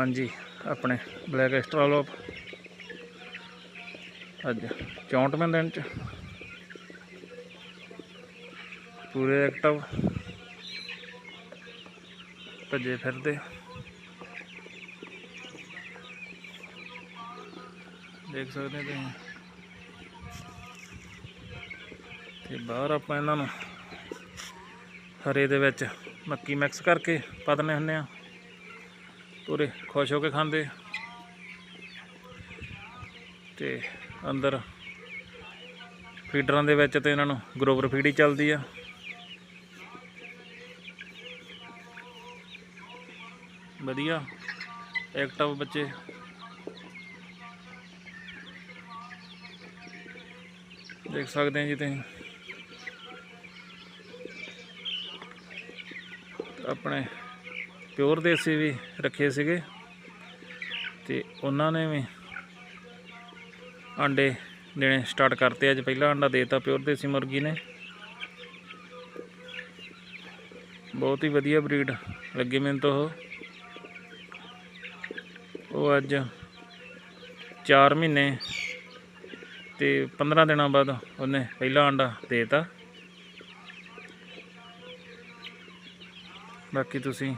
ਹਾਂਜੀ, ਆਪਣੇ ਬਲੈਕ ਐਸਟਰਾਲੋਪ ਅੱਜ 64ਵੇਂ ਦਿਨ ਚ। ਪੂਰੇ ਐਕਟਿਵ ਭੱਜੇ ਫਿਰਦੇ। ਦੇਖ ਸਕਦੇ ਤੁਸੀਂ। ਤੇ ਬਾਹਰ ਆਪਾਂ ਇਹਨਾਂ ਨੂੰ ਹਰੇ ਦੇ ਵਿੱਚ ਮੱਕੀ ਮਿਕਸ ਕਰਕੇ ਪਾ ਦਿੰਦੇ ਹੁੰਦੇ ਆ ਪੂਰੇ ਖੁਸ਼ ਹੋ ਕੇ ਖਾਂਦੇ। ਤੇ ਅੰਦਰ ਫੀਡਰਾਂ ਦੇ ਵਿੱਚ ਤੇ ਇਹਨਾਂ ਨੂੰ ਗਰੋਵਰ ਫੀਡ ਹੀ ਚੱਲਦੀ ਆ। ਵਧੀਆ। ਐਕਟਿਵ ਬੱਚੇ ਦੇਖ ਸਕਦੇ ਆ ਜੀ ਤੁਸੀਂ। ਆਪਣੇ ਪਿਓਰ ਦੇਸੀ ਵੀ ਰੱਖੇ ਸੀਗੇ ਤੇ ਉਹਨਾਂ ਨੇ ਵੀ ਆਂਡੇ ਦੇਣੇ ਸਟਾਰਟ ਕਰਤੇ। ਅੱਜ ਪਹਿਲਾ ਆਂਡਾ ਦੇਤਾ ਪਿਓਰ ਦੇਸੀ ਮੁਰਗੀ ਨੇ। ਬਹੁਤ ਹੀ ਵਧੀਆ ਬਰੀਡ ਲੱਗੀ ਮੈਨੂੰ ਤਾਂ ਉਹ। ਉਹ ਅੱਜ 4 ਮਹੀਨੇ ਤੇ 15 ਦਿਨਾਂ ਬਾਅਦ ਉਹਨੇ ਪਹਿਲਾ ਆਂਡਾ ਦੇਤਾ। ਬਾਕੀ ਤੁਸੀਂ